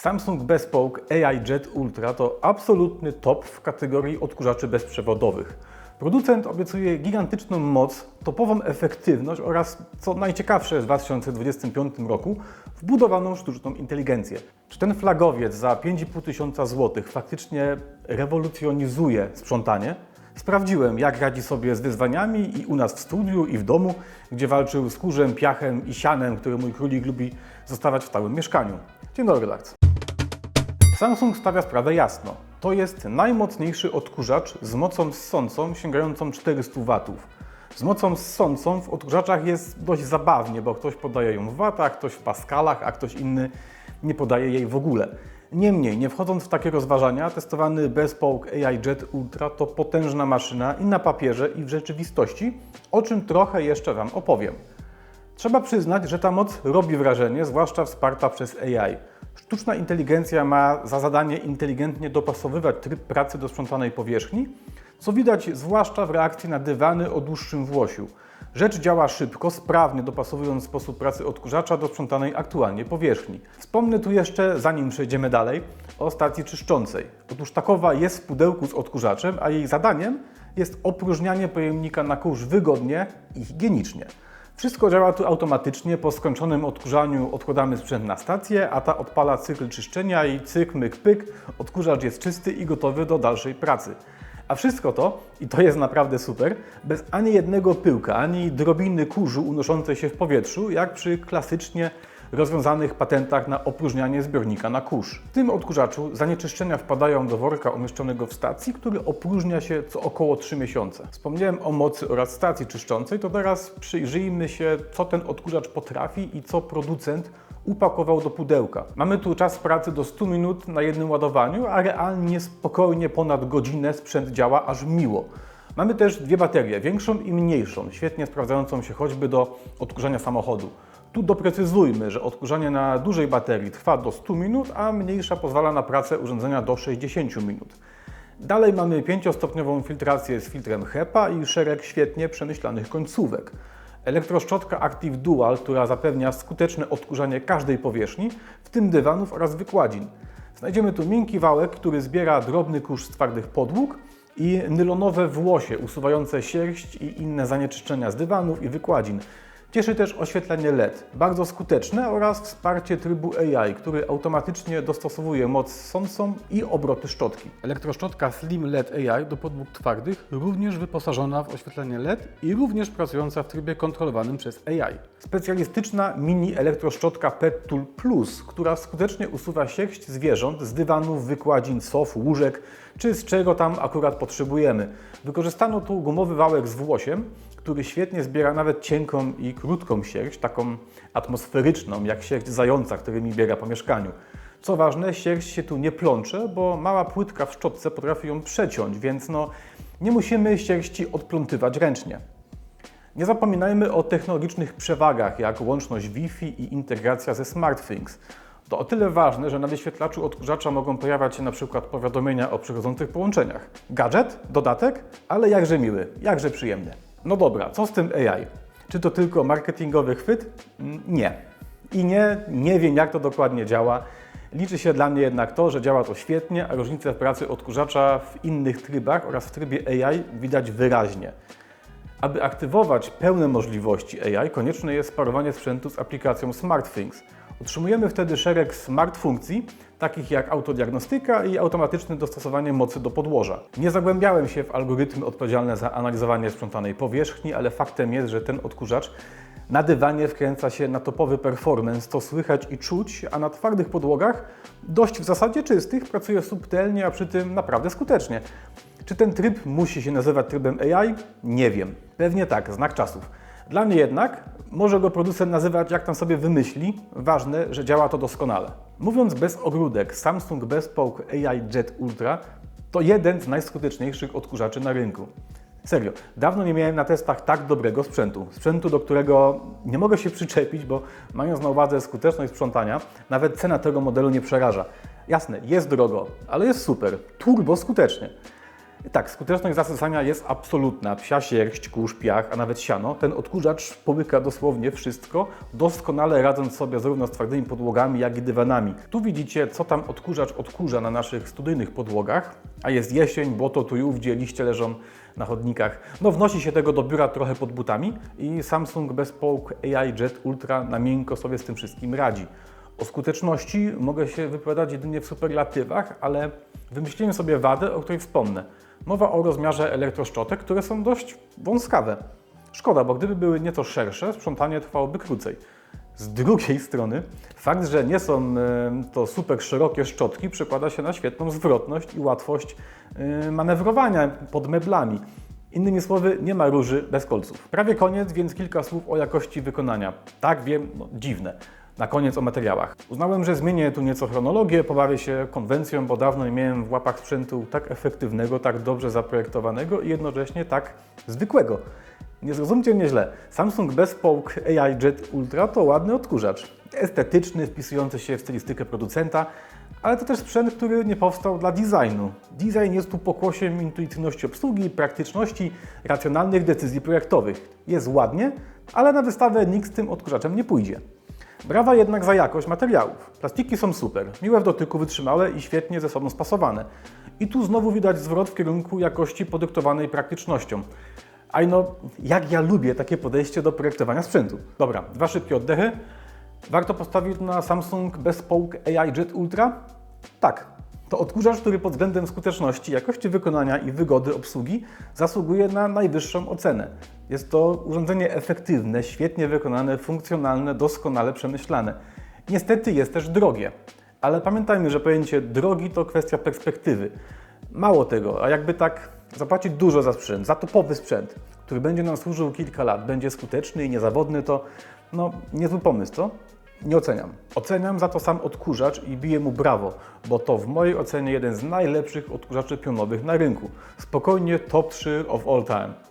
Samsung Bespoke AI Jet Ultra to absolutny top w kategorii odkurzaczy bezprzewodowych. Producent obiecuje gigantyczną moc, topową efektywność oraz, co najciekawsze w 2025 roku, wbudowaną sztuczną inteligencję. Czy ten flagowiec za 5,5 tysiąca złotych faktycznie rewolucjonizuje sprzątanie? Sprawdziłem, jak radzi sobie z wyzwaniami i u nas w studiu, i w domu, gdzie walczył z kurzem, piachem i sianem, który mój królik lubi zostawać w stałym mieszkaniu. Dzień dobry bardzo. Samsung stawia sprawę jasno. To jest najmocniejszy odkurzacz z mocą ssącą sięgającą 400 W. Z mocą ssącą w odkurzaczach jest dość zabawnie, bo ktoś podaje ją w watach, ktoś w paskalach, a ktoś inny nie podaje jej w ogóle. Niemniej, nie wchodząc w takie rozważania, testowany Bespoke AI Jet Ultra to potężna maszyna i na papierze, i w rzeczywistości, o czym trochę jeszcze Wam opowiem. Trzeba przyznać, że ta moc robi wrażenie, zwłaszcza wsparta przez AI. Sztuczna inteligencja ma za zadanie inteligentnie dopasowywać tryb pracy do sprzątanej powierzchni, co widać zwłaszcza w reakcji na dywany o dłuższym włosiu. Rzecz działa szybko, sprawnie dopasowując sposób pracy odkurzacza do sprzątanej aktualnie powierzchni. Wspomnę tu jeszcze, zanim przejdziemy dalej, o stacji czyszczącej. Otóż takowa jest w pudełku z odkurzaczem, a jej zadaniem jest opróżnianie pojemnika na kurz wygodnie i higienicznie. Wszystko działa tu automatycznie. Po skończonym odkurzaniu odkładamy sprzęt na stację, a ta odpala cykl czyszczenia i cyk, myk, pyk. Odkurzacz jest czysty i gotowy do dalszej pracy. A wszystko to, i to jest naprawdę super, bez ani jednego pyłka, ani drobiny kurzu unoszącej się w powietrzu, jak przy klasycznie rozwiązanych patentach na opróżnianie zbiornika na kurz. W tym odkurzaczu zanieczyszczenia wpadają do worka umieszczonego w stacji, który opróżnia się co około 3 miesiące. Wspomniałem o mocy oraz stacji czyszczącej, to teraz przyjrzyjmy się, co ten odkurzacz potrafi i co producent upakował do pudełka. Mamy tu czas pracy do 100 minut na jednym ładowaniu, a realnie spokojnie ponad godzinę sprzęt działa aż miło. Mamy też dwie baterie, większą i mniejszą, świetnie sprawdzającą się choćby do odkurzania samochodu. Tu doprecyzujmy, że odkurzanie na dużej baterii trwa do 100 minut, a mniejsza pozwala na pracę urządzenia do 60 minut. Dalej mamy 5-stopniową filtrację z filtrem HEPA i szereg świetnie przemyślanych końcówek. Elektroszczotka Active Dual, która zapewnia skuteczne odkurzanie każdej powierzchni, w tym dywanów oraz wykładzin. Znajdziemy tu miękki wałek, który zbiera drobny kurz z twardych podłóg i nylonowe włosie usuwające sierść i inne zanieczyszczenia z dywanów i wykładzin. Cieszy też oświetlenie LED, bardzo skuteczne oraz wsparcie trybu AI, który automatycznie dostosowuje moc sącą i obroty szczotki. Elektroszczotka Slim LED AI do podłóg twardych również wyposażona w oświetlenie LED i również pracująca w trybie kontrolowanym przez AI. Specjalistyczna mini elektroszczotka Pet Tool Plus, która skutecznie usuwa sierść zwierząt z dywanów, wykładzin, sof, łóżek czy z czego tam akurat potrzebujemy. Wykorzystano tu gumowy wałek z włosiem, który świetnie zbiera nawet cienką i krótką sierść, taką atmosferyczną, jak sierść zająca, którymi biega po mieszkaniu. Co ważne, sierść się tu nie plącze, bo mała płytka w szczotce potrafi ją przeciąć, więc no, nie musimy sierści odplątywać ręcznie. Nie zapominajmy o technologicznych przewagach, jak łączność Wi-Fi i integracja ze SmartThings. To o tyle ważne, że na wyświetlaczu odkurzacza mogą pojawiać się na przykład powiadomienia o przychodzących połączeniach. Gadżet, dodatek, ale jakże miły, jakże przyjemny. No dobra, co z tym AI? Czy to tylko marketingowy chwyt? Mm, Nie. I nie, nie wiem jak to dokładnie działa. Liczy się dla mnie jednak to, że działa to świetnie, a różnice w pracy odkurzacza w innych trybach oraz w trybie AI widać wyraźnie. Aby aktywować pełne możliwości AI, konieczne jest sparowanie sprzętu z aplikacją SmartThings. Otrzymujemy wtedy szereg smart funkcji, takich jak autodiagnostyka i automatyczne dostosowanie mocy do podłoża. Nie zagłębiałem się w algorytmy odpowiedzialne za analizowanie sprzątanej powierzchni, ale faktem jest, że ten odkurzacz na dywanie wkręca się na topowy performance, to słychać i czuć, a na twardych podłogach, dość w zasadzie czystych, pracuje subtelnie, a przy tym naprawdę skutecznie. Czy ten tryb musi się nazywać trybem AI? Nie wiem. Pewnie tak, znak czasów. Dla mnie jednak może go producent nazywać jak tam sobie wymyśli. Ważne, że działa to doskonale. Mówiąc bez ogródek, Samsung Bespoke AI Jet Ultra to jeden z najskuteczniejszych odkurzaczy na rynku. Serio, dawno nie miałem na testach tak dobrego sprzętu. Sprzętu, do którego nie mogę się przyczepić, bo mając na uwadze skuteczność sprzątania, nawet cena tego modelu nie przeraża. Jasne, jest drogo, ale jest super, turbo skutecznie. Tak, skuteczność zasysania jest absolutna. Psia sierść, kurz, piach, a nawet siano. Ten odkurzacz połyka dosłownie wszystko, doskonale radząc sobie zarówno z twardymi podłogami, jak i dywanami. Tu widzicie, co tam odkurzacz odkurza na naszych studyjnych podłogach, a jest jesień, błoto tu i ówdzie, liście leżą na chodnikach. No wnosi się tego do biura trochę pod butami i Samsung Bespoke AI Jet Ultra na miękko sobie z tym wszystkim radzi. O skuteczności mogę się wypowiadać jedynie w superlatywach, ale wymyśliłem sobie wadę, o której wspomnę. Mowa o rozmiarze elektroszczotek, które są dość wąskawe. Szkoda, bo gdyby były nieco szersze, sprzątanie trwałoby krócej. Z drugiej strony, fakt, że nie są e, to super szerokie szczotki, przekłada się na świetną zwrotność i łatwość e, manewrowania pod meblami. Innymi słowy, nie ma róży bez kolców. Prawie koniec, więc kilka słów o jakości wykonania. Tak, wiem, no, dziwne. Na koniec o materiałach. Uznałem, że zmienię tu nieco chronologię, pobawię się konwencją, bo dawno nie miałem w łapach sprzętu tak efektywnego, tak dobrze zaprojektowanego i jednocześnie tak zwykłego. Nie zrozumcie mnie źle. Samsung Bespoke AI Jet Ultra to ładny odkurzacz. Estetyczny, wpisujący się w stylistykę producenta, ale to też sprzęt, który nie powstał dla designu. Design jest tu pokłosiem intuicyjności obsługi, praktyczności, racjonalnych decyzji projektowych. Jest ładnie, ale na wystawę nikt z tym odkurzaczem nie pójdzie. Brawa jednak za jakość materiałów. Plastiki są super, miłe w dotyku, wytrzymałe i świetnie ze sobą spasowane. I tu znowu widać zwrot w kierunku jakości podyktowanej praktycznością. A no, jak ja lubię takie podejście do projektowania sprzętu. Dobra, dwa szybkie oddechy. Warto postawić na Samsung Bespoke AI Jet Ultra? Tak. To odkurzacz, który pod względem skuteczności, jakości wykonania i wygody obsługi zasługuje na najwyższą ocenę. Jest to urządzenie efektywne, świetnie wykonane, funkcjonalne, doskonale przemyślane. Niestety jest też drogie. Ale pamiętajmy, że pojęcie drogi to kwestia perspektywy. Mało tego, a jakby tak zapłacić dużo za sprzęt, za topowy sprzęt, który będzie nam służył kilka lat, będzie skuteczny i niezawodny, to no niezły pomysł, co? Nie oceniam. Oceniam za to sam odkurzacz i biję mu brawo, bo to w mojej ocenie jeden z najlepszych odkurzaczy pionowych na rynku. Spokojnie top 3 of all time.